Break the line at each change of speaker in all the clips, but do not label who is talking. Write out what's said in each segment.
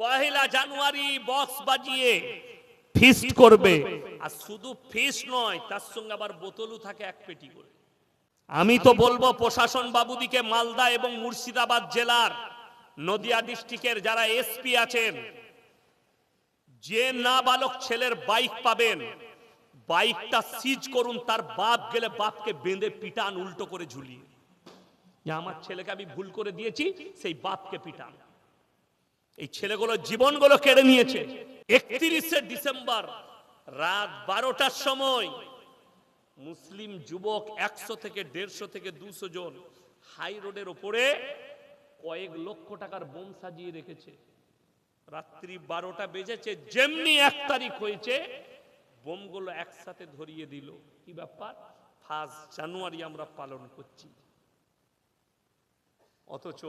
পহেলা জানুয়ারি box বাজিয়ে feast করবে। আর শুধু ফিস্ট নয় তার সঙ্গে আবার বোতলও থাকে এক পেটি করে। আমি তো বলব প্রশাসন বাবুদিকে মালদা এবং মুর্শিদাবাদ জেলার নদিয়া ডিস্ট্রিক্টের যারা এসপি আছেন যে না বালক ছেলের বাইক পাবেন বাইকটা সিজ করুন তার বাপ গেলে বাপকে বেঁধে পিটান উল্টো করে ঝুলিয়ে। যে আমার ছেলেকে আমি ভুল করে দিয়েছি সেই বাপকে পিটান। এই ছেলেগুলো জীবনগুলো কেড়ে নিয়েছে। একত্রিশে ডিসেম্বর, রাত বারোটার সময় মুসলিম যুবক একশো থেকে দেড়শো থেকে দুশো জন হাই রোডের ওপরে কয়েক লক্ষ টাকার বোম সাজিয়ে রেখেছে। রাত্রি বারোটা বেজেছে, যেমনি এক তারিখ হয়েছে, বোমগুলো একসাথে ধরিয়ে দিল। কি ব্যাপার? ফার্স্ট জানুয়ারি আমরা পালন করছি। অথচ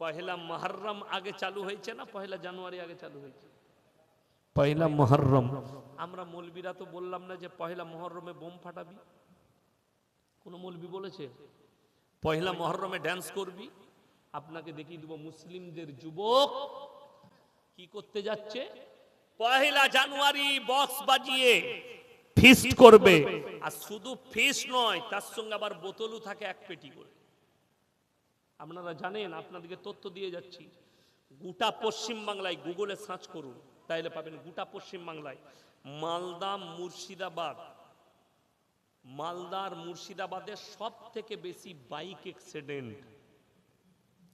পহেলা মহরম আগে চালু হয়েছে না? পহেলা জানুয়ারি আগে চালু হয়েছে। পহেলা মহরম। আমরা মৌলবীরা তো বললাম না যে পহেলা মহরমে বোম ফাটাবি। কোন মৌলবি বলেছে? পহেলা মহরমে ড্যান্স করবি। আপনাকে দেখিয়ে দিব মুসলিমদের যুবক কি করতে যাচ্ছে? পহেলা জানুয়ারি বক্স বাজিয়ে ফিস্ট করবে। আর শুধু ফিস্ট নয় তার সঙ্গে আবার বোতলও থাকে এক পেটি করে। আপনারা জানেন, আপনাদেরকে তথ্য দিয়ে যাচ্ছি। গোটা পশ্চিম বাংলায় গুগলে সার্চ করুন, তাইলে পাবেন গোটা পশ্চিম বাংলায়। মালদা, মুর্শিদাবাদ। মালদার মুর্শিদাবাদের সব থেকে বেশি বাইক অ্যাক্সিডেন্ট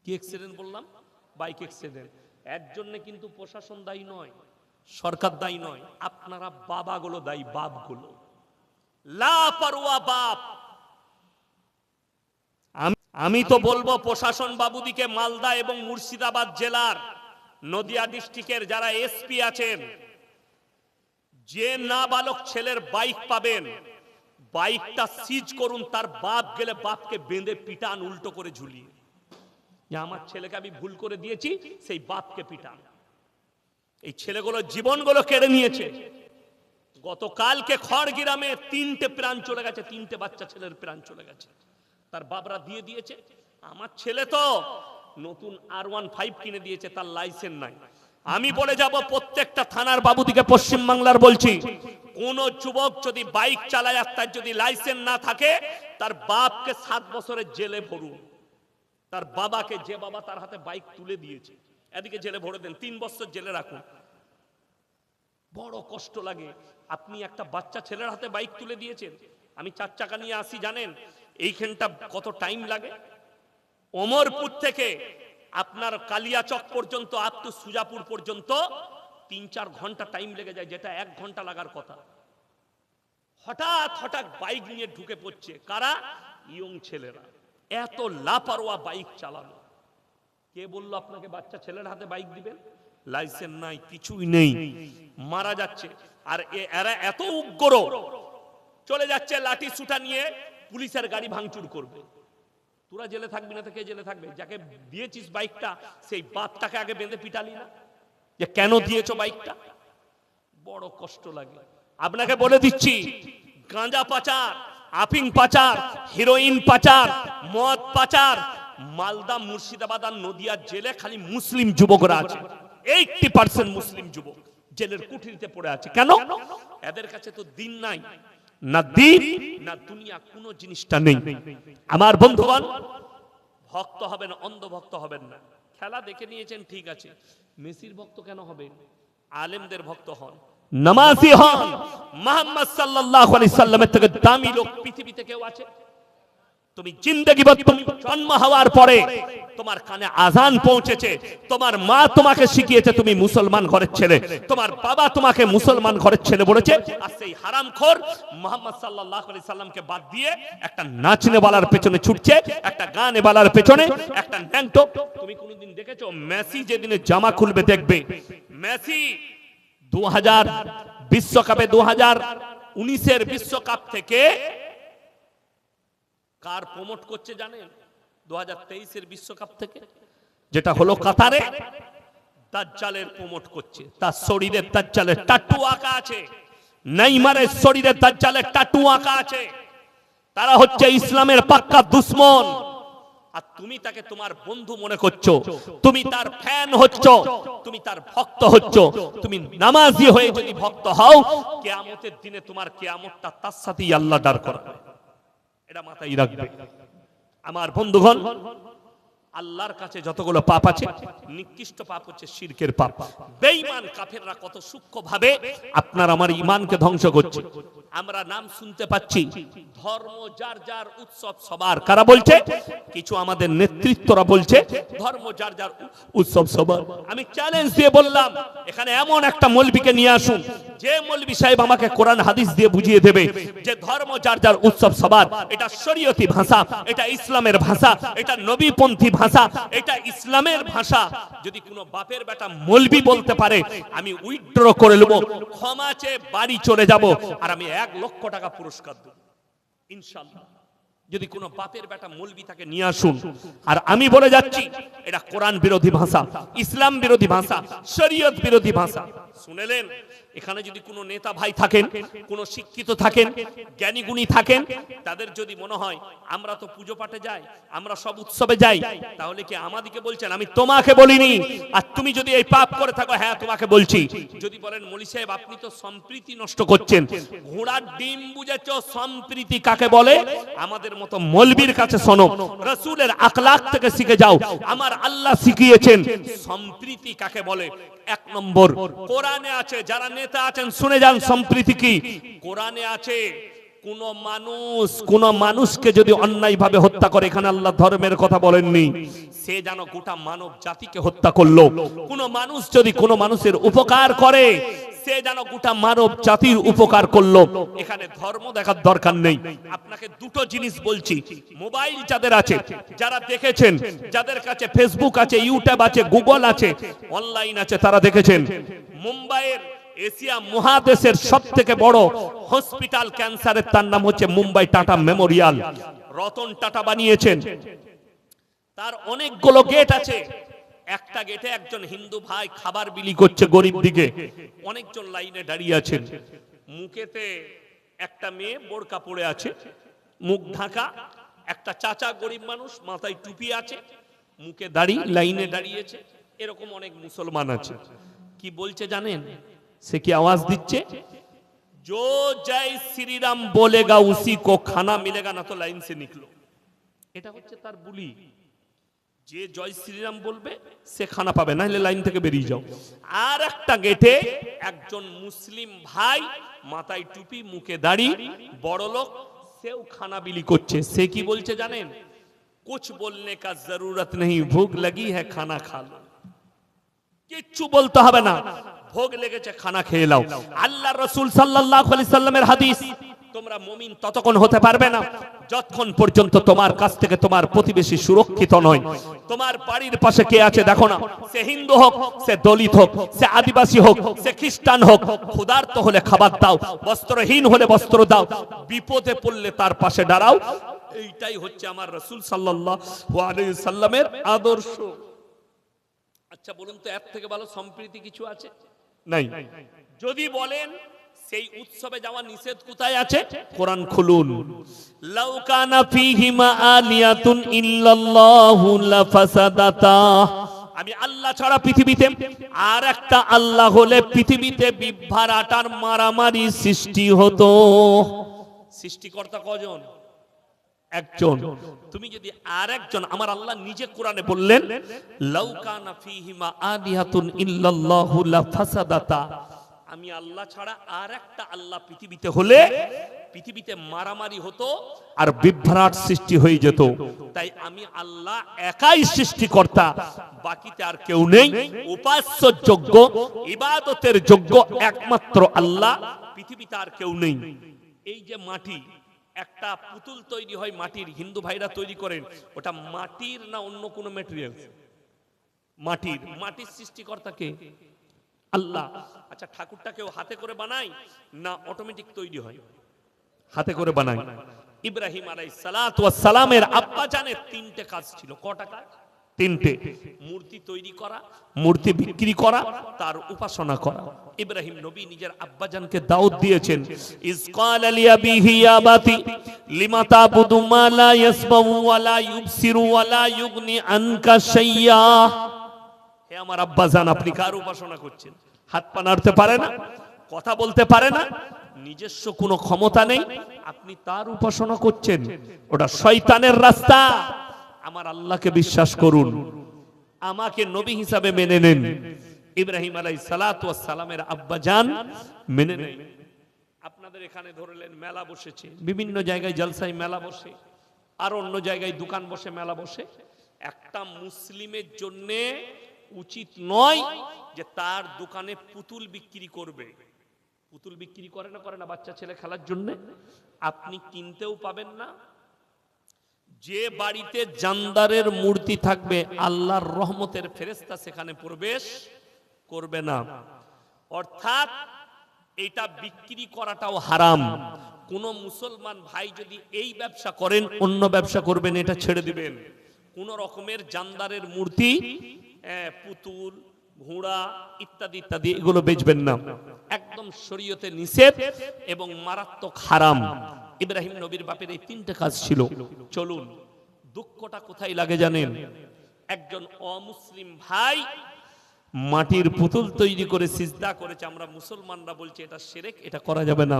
কি অ্যাক্সিডেন্ট বললাম? বাইক অ্যাক্সিডেন্ট এর জন্য কিন্তু প্রশাসন দায়ী নয়, সরকার দায়ী নয়, আপনারা বাবাগুলো দায়ী, বাপগুলো। লাপারোয়া বাপ। আমি- তো বলব প্রশাসন বাবুদিকে মালদা এবং মুর্শিদাবাদ জেলার নদিয়া ডিস্ট্রিক্টের যারা এসপি আছেন যে না বালক ছেলের বাইক পাবেন বাইকটা সিজ করুন তার বাপ গেলে বাপকে বেঁধে পিটান উল্টো করে ঝুলিয়ে। যে আমার ছেলেকে আমি ভুল করে দিয়েছি সেই বাপকে পিটান। এই ছেলেগুলো জীবনগুলো কেড়ে নিয়েছে। গতকালকে খড়গ্রামে তিনটে প্রাণ চলে গেছে তিনটে বাচ্চা ছেলের প্রাণ চলে গেছে। তার বাবরা দিয়ে দিয়েছে। আমার ছেলে তো নতুন আর ওয়ান ফাইভ কিনে দিয়েছে, তার লাইসেন্স নাই। আমি বলে যাব, প্রত্যেকটা থানার বাবুদিকে পশ্চিম বাংলার বলছি, কোন যুবক যদি বাইক চালায় আর তার যদি লাইসেন্স না থাকে, তার বাপকে সাত বছরের জেলে ভরুন। তার বাবাকে, যে বাবা তার হাতে বাইক তুলে দিয়েছে, এদিকে জেলে ভরে দেন, তিন বছর জেলে রাখুন। বড় কষ্ট লাগে। আপনি একটা বাচ্চা ছেলের হাতে বাইক তুলে দিয়েছেন। আমি চার চাকা নিয়ে আসি, জানেন? এইখানটা কত টাইম লাগে? অমরপুর থেকে আপনার কালিয়াচক পর্যন্ত, আপ সুজাপুর পর্যন্ত তিন চার ঘণ্টা টাইম লেগে যায়, যেটা এক ঘণ্টা লাগার কথা। হঠাৎ হঠাৎ বাইক নিয়ে ঢুকে পড়ছে। কারা? ইয়ং ছেলেরা। এত লাপারোয়া বাইক চালানো। কে বলল আপনাকে বাচ্চা ছেলের হাতে বাইক দিবেন? লাইসেন্স নাই, কিছুই নেই। মারা যাচ্ছে। আর এরা এত উগ্র। চলে যাচ্ছে লাঠি সুটা নিয়ে। পুলিশের গাড়ি ভাঙচুর করবে। তোরা জেলে থাকবি না তো কে জেলে থাকবে? যাকে দিয়েছিস বাইকটা, সেই বাপটাকে আগে বেঁধে পিটালি না? যে কেন দিয়েছ বাইকটা? বড় কষ্ট লাগে। আপনাকে বলে দিচ্ছি, গাঁজা পাচার আফিং পাচার, হিরোইন পাচার, মদ পাচার, মালদা মুর্শিদাবাদ আর নদিয়ার জেলে খালি মুসলিম যুবকরা আছে। এইটি পার্সেন্ট মুসলিম যুবক জেলের কুঠিরিতে পড়ে আছে। কেন? এদের কাছে তো দিন নাই। না দিন, না দুনিয়া, কোনো জিনিসটা নেই। আমার বন্ধুগণ, ভক্ত হবেন অন্ধ ভক্ত হবেন না। খেলা দেখে নিয়েছেন, ঠিক আছে। মেসির ভক্ত কেন হবে আলেমদের ভক্ত হন। নামাজি হন। মোহাম্মদ সাল্লাল্লাহু আলাইহি সাল্লামের থেকে দামি লোক পৃথিবীতে কেউ আছে? তুমি জিন্দগি জন্ম হওয়ার পরে তোমার কানে আজান পৌঁছেছে, তোমার মা তোমাকে শিখিয়েছে তুমি মুসলমান ঘরের ছেলে, তোমার বাবা তোমাকে মুসলমান ঘরের ছেলে বলেছে, আর সেই হারামখোর মোহাম্মদ সাল্লাল্লাহু আলাইহি সাল্লামকে বাদ দিয়ে একটা নাচনে বালার পেছনে ছুটছে, একটা গানে বালার পেছনে, একটা ন্যাংটো। তুমি কোনোদিন দেখেছ মেসি যেদিনে জামা খুলবে দেখবে? মেসি দু হাজার বিশ্বকাপে দু হাজার উনিশের বিশ্বকাপ থেকে কার প্রমোট করছে জানেন? দু হাজার তেইশের বিশ্বকাপ থেকে। যেটা হলো কাতারে। দাজ্জালের প্রমোট করছে। তার শরীরের দাজ্জালের টাটু আঁকা আছে। নেইমারের দাজ্জালের টাটু আঁকা আছে। তারা হচ্ছে ইসলামের পাক্কা দুশ্মন। আর তুমি তাকে তোমার বন্ধু মনে করছ। তুমি তার ফ্যান হচ্ছ। তুমি তার ভক্ত হচ্ছ। তুমি নামাজি হয়ে যদি ভক্ত হও কেয়ামতের দিনে তোমার কেয়ামতটা তার সাথেই আল্লাহ দাঁড় করা এটা মাথায় রাখবে। আমার বন্ধুগণ, আল্লাহর কাছে যতগুলো পাপ আছে, নিকৃষ্ট পাপ হচ্ছে শিরকের পাপ। বেঈমান কাফেররা কত সূক্ষ্ম ভাবে আপনার আমার ইমানকে ধ্বংস করছে। আমরা নাম শুনতে পাচ্ছি, ধর্ম যার যার উৎসব সবার। কারা বলছে? কিছু আমাদের নেতৃত্বরা বলছে, ধর্ম যার যার উৎসব সবার। আমি চ্যালেঞ্জ দিয়ে বললাম, এখানে এমন একটা মৌলবীকে নিয়ে আসুন যে মৌলবী সাহেব আমাকে কোরআন, হাদিস দিয়ে বুঝিয়ে দেবে যে ধর্ম যার যার উৎসব সবার, এটা শরীয়তি ভাষা, এটা ইসলামের ভাষা, এটা নবীপন্থী ভাষা, এটা ইসলামের ভাষা। যদি কোনো বাপের বেটা মলবি বলতে পারে, আমি উইথড্র করে নেব, ক্ষমা চেয়ে বাড়ি চলে যাব, আর আমি এক লক্ষ টাকা পুরস্কার দেব। ইনশাল্লাহ যদি কোনো বাপের বেটা মলবি তাকে নিয়ে আসুন, আর আমি বলে যাচ্ছি, এটা কোরআন বিরোধী ভাষা, ইসলাম বিরোধী ভাষা, শরীয়ত বিরোধী ভাষা। শুনেলেন? এখানে যদি কোনো নেতা ভাই থাকেন, কোনো শিক্ষিত থাকেন জ্ঞানী গুণী থাকেন, তাদের যদি মনে হয়, আমরা তো পুজো পাঠে যাই, আমরা সব উৎসবে যাই, তাহলে কি আমাদিকে বলছেন, আমি তোমাকে বলিনি? আর তুমি যদি এই পাপ করে থাকো হ্যাঁ তোমাকে বলছি। যদি বলেন, মলি সাহেব, আপনি তো সম্প্রীতি নষ্ট করছেন। ঘোড়ার ডিম বুঝেছ, সম্প্রীতি কাকে বলে? আমাদের মতো মলবির কাছে শোনো, রসুলের আখলাক থেকে শিখে যাও। আমার আল্লাহ শিখিয়েছেন, সম্প্রীতি কাকে বলে? এক নম্বর, কোরআনে আছে, যারা নেতা আছেন, শুনে যান সম্প্রীতি কি? কোরআনে আছে, কোন মানুষ, কোন মানুষকে যদি অন্যায় ভাবে হত্যা করে, এখানে আল্লাহ ধর্মের কথা বলেননি। সে যেন গোটা মানব জাতিকে হত্যা করল। কোন মানুষ যদি কোন মানুষের উপকার করে সে যেন গোটা মানব জাতির উপকার করল। এখানে ধর্ম দেখার দরকার নেই। আপনাকে দুটো জিনিস বলছি। মোবাইল যাদের আছে, যারা দেখেছেন, যাদের কাছে ফেসবুক আছে ইউটিউব আছে গুগল আছে অনলাইন আছে, তারা দেখেছেন, মুম্বাইয়ের এশিয়া মহাদেশের সব থেকে বড় হসপিটাল ক্যান্সারের তার নাম হচ্ছে মুম্বাই টাটা মেমোরিয়াল। রতন টাটা বানিয়েছেন। তার অনেকগুলো গেট আছে। একটা গেটে একজন হিন্দু ভাই খাবার বিলি করছে গরিব দিকে অনেকজন লাইনে দাঁড়িয়ে আছেন মুখেতে একটা মেয়ে বোরকা পড়ে আছে মুখ ঢাকা একটা চাচা গরিব মানুষ মাথায় টুপি আছে মুখে দাড়ি লাইনে দাঁড়িয়েছে এরকম অনেক মুসলমান আছে কি বলছে জানেন সে কি আওয়াজ দিচ্ছে जो जय श्री राम बोलेगा उसी को खाना मिलेगा ना तो लाइन से निकलो এটা হচ্ছে তার বুলি যে জয় শ্রীরাম বলবে, সে খানা পাবে না হলে লাইন থেকে বেরিয়ে যাও। আর একটা গেটে একজন মুসলিম ভাই মাথায় টুপি, মুখে দাড়ি, বড় লোক, সেও খানা বিলি করছে। সে কি বলছে জানেন? কুছ বলনে কা জরুরত নেই ভুক লাগি হ্যাঁ খানা খা লো। কিচ্ছু বলতে হবে না। ভোগ লেগেছে, খানা খেয়ে নাও। আল্লাহ রসুল আলাইহি সাল্লামের হাদিস, তোমরা মুমিন ততক্ষণ হতে পারবে না। যতক্ষণ পর্যন্ত তোমার কাছ থেকে তোমার প্রতিবেশী সুরক্ষিত নয় তোমার বাড়ির পাশে কে আছে দেখো না সে হিন্দু হোক সে দলিত হোক সে আদিবাসী হোক সে খ্রিস্টান হোক ক্ষুধার্ত হলে খাবার দাও বস্ত্রহীন হলে বস্ত্র দাও বিপদে পড়লে তার পাশে দাঁড়াও। এইটাই হচ্ছে আমার রসুল সাল্লাল্লাহু আলাইহি সাল্লামের আদর্শ। আচ্ছা বলুন তো এর থেকে ভালো সম্প্রীতি কিছু আছে? নাই। যদি বলেন সেই উৎসবে যাওয়া নিষেধ কোথায় আছে? কোরআন খুলুন। লাউ কানা ফীহিমা আলিয়াতুন ইল্লাল্লাহু লাফাসাদাতা। আমি আল্লাহ ছাড়া পৃথিবীতে আর একটা আল্লাহ হলে পৃথিবীতে বিভ্রাটার মারামারি সৃষ্টি হতো। সৃষ্টিকর্তা কজন? একজন। তুমি যদি আর একজন আমার আল্লাহ নিজে কোরআনে বললেন লাউকানা ফিহিমা আলিহাতুন ইল্লাল্লাহু লাফাসাদাতা। আমি আল্লাহ ছাড়া আর একটা আল্লাহ পৃথিবীতে হলে পৃথিবীতে মারামারি হতো আর বিভ্রাট সৃষ্টি হয়ে যেত। তাই আমি আল্লাহ একাই সৃষ্টিকর্তা, বাকিতে আর কেউ নেই। উপাস্য যোগ্য, ইবাদতের যোগ্য একমাত্র আল্লাহ, পৃথিবীতে আর কেউ নেই। এই যে মাটি, একটা পুতুল তৈরি হয় মাটির, হিন্দু ভাইরা তৈরি করেন। ওটা মাটির না অন্য কোনো ম্যাটেরিয়াল মাটির। মাটির সৃষ্টিকর্তা কে? আল্লাহ। আচ্ছা ঠাকুরটা কেউ হাতে করে বানায় না অটোমেটিক তৈরি হয়? হাতে করে বানায় ইব্রাহিম আলাই সালামের আব্বা জানের তিনটে কাজ ছিল। কটা কাজ? তিনটে। মূর্তি তৈরি করা মূর্তি বিক্রি করা তার উপাসনা করা। ইব্রাহিম নবী নিজের আব্বাজানকে দাওয়াত দিয়েছেন। ইসকাল আলী আবিহি আবাতি লিমা তাবুদু মা লা ইয়াসমাউ ওয়া লা ইউবসিরু ওয়া লা ইউগনি আনকা শাইয়্যা আমার আব্বাজান, আপনি কার উপাসনা করছেন? হাত পা নাড়তে পারে না? কথা বলতে পারে না? নিজস্ব কোনো ক্ষমতা নেই? আপনি তার উপাসনা করছেন? ওটা শয়তানের রাস্তা। আমার আল্লাহকে বিশ্বাস করুন। আমাকে নবী হিসাবে মেনে নেন। ইব্রাহিম আলাই সালামের আব্বাজান মেনে নেন আপনাদের এখানে ধরলেন, মেলা বসেছে। বিভিন্ন জায়গায় জলসাই মেলা বসে। আর অন্য জায়গায় দোকান বসে, মেলা বসে। একটা মুসলিমের জন্যে উচিত নয় যে তার দোকানে পুতুল বিক্রি করবে। পুতুল বিক্রি করে না করে না বাচ্চা ছেলে খেলার জন্য? আপনি কিনতেও পাবেন না। যে বাড়িতে জান্দারের মূর্তি থাকবে, আল্লাহর রহমতের ফেরেস্তা সেখানে প্রবেশ করবে না। অর্থাৎ এটা বিক্রি করাটাও হারাম। কোন মুসলমান ভাই যদি এই ব্যবসা করেন, অন্য ব্যবসা করবেন, এটা ছেড়ে দিবেন। কোন রকমের জান্দারের মূর্তি পুতুল ঘোড়া ইত্যাদি ইত্যাদি এগুলো বেচবেন না। একদম শরীয়তে নিষেধ এবং মারাত্মক হারাম। ইব্রাহিম নবীর বাপের এই তিনটে কাজ ছিল। চলুন দুঃখটা কোথায় লাগে জানেন? একজন অমুসলিম ভাই মাটির পুতুল তৈরি করে সিজদা করেছে। আমরা মুসলমানরা বলছি এটা সেরেক এটা করা যাবে না।